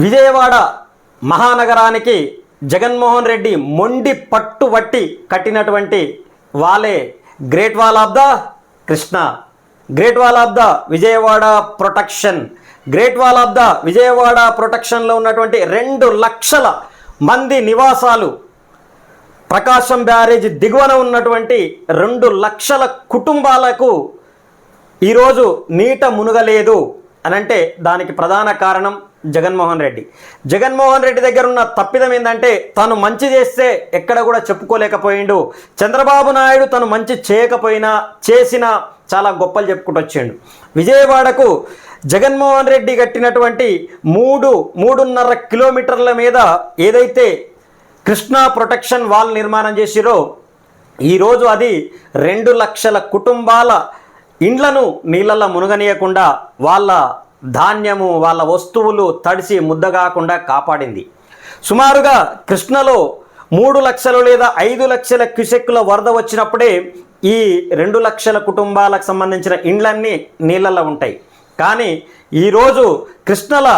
విజయవాడ మహానగరానికి జగన్మోహన్ రెడ్డి మొండి పట్టుబట్టి కట్టినటువంటి వాలే great wall of the Krishna. Great wall of the Vijayawada protection. Great wall of the Vijayawada ప్రొటెక్షన్లో ఉన్నటువంటి రెండు లక్షల మంది నివాసాలు. ప్రకాశం బ్యారేజ్ దిగువన ఉన్నటువంటి రెండు లక్షల కుటుంబాలకు ఈరోజు నీట మునుగలేదు. అని అంటే దానికి ప్రధాన కారణం జగన్మోహన్ రెడ్డి. జగన్మోహన్ రెడ్డి దగ్గర ఉన్న తప్పిదం ఏంటంటే తను మంచి చేస్తే ఎక్కడ కూడా చెప్పుకోలేకపోయిండు. చంద్రబాబు నాయుడు తను మంచి చేయకపోయినా చేసినా చాలా గొప్పలు చెప్పుకుంటూ వచ్చాడు. విజయవాడకు జగన్మోహన్ రెడ్డి కట్టినటువంటి మూడు మూడున్నర కిలోమీటర్ల మీద ఏదైతే కృష్ణా ప్రొటెక్షన్ వాల్ నిర్మాణం చేసిరో ఈరోజు అది రెండు లక్షల కుటుంబాల ఇండ్లను నీళ్ళల్లో మునగనీయకుండా వాళ్ళ ధాన్యము వాళ్ళ వస్తువులు తడిసి ముద్దగాకుండా కాపాడింది. సుమారుగా కృష్ణలో మూడు లక్షలు లేదా ఐదు లక్షల క్యుసెక్కుల వరద వచ్చినప్పుడే ఈ రెండు లక్షల కుటుంబాలకు సంబంధించిన ఇండ్లన్నీ నీళ్ళల్లో ఉంటాయి. కానీ ఈరోజు కృష్ణల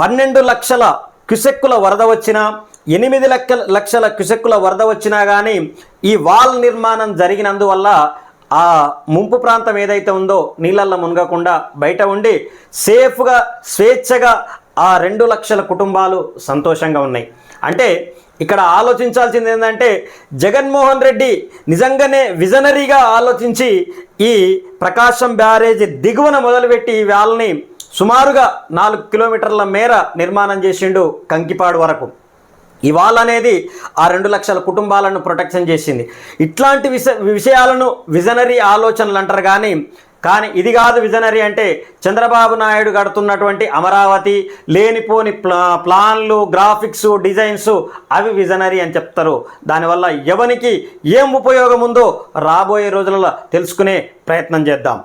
పన్నెండు లక్షల క్యుసెక్కుల వరద వచ్చినా ఎనిమిది లక్ష లక్షల క్యుసెక్కుల వరద వచ్చినా కానీ ఈ వాల్ నిర్మాణం జరిగినందువల్ల ఆ ముంపు ప్రాంతం ఏదైతే ఉందో నీళ్ళల్లో మునగకుండా బయట ఉండి సేఫ్గా స్వేచ్ఛగా ఆ రెండు లక్షల కుటుంబాలు సంతోషంగా ఉన్నాయి. అంటే ఇక్కడ ఆలోచించాల్సింది ఏంటంటే జగన్మోహన్ రెడ్డి నిజంగానే విజనరీగా ఆలోచించి ఈ ప్రకాశం బ్యారేజ్ దిగువన మొదలుపెట్టి ఈ వ్యాల్ని సుమారుగా నాలుగు కిలోమీటర్ల మేర నిర్మాణం చేసిండు కంకిపాడు వరకు. ఇవాళ అనేది ఆ రెండు లక్షల కుటుంబాలను ప్రొటెక్షన్ చేసింది. ఇట్లాంటి విష విషయాలను విజనరీ ఆలోచనలు అంటారు కానీ కానీ ఇది కాదు విజనరీ అంటే చంద్రబాబు నాయుడు కడుతున్నటువంటి అమరావతి లేనిపోని ప్లా ప్లాన్లు గ్రాఫిక్స్ డిజైన్స్ అవి విజనరీ అని చెప్తారు. దానివల్ల ఎవనికి ఏం ఉపయోగం ఉందో రాబోయే రోజులలో తెలుసుకునే ప్రయత్నం చేద్దాం.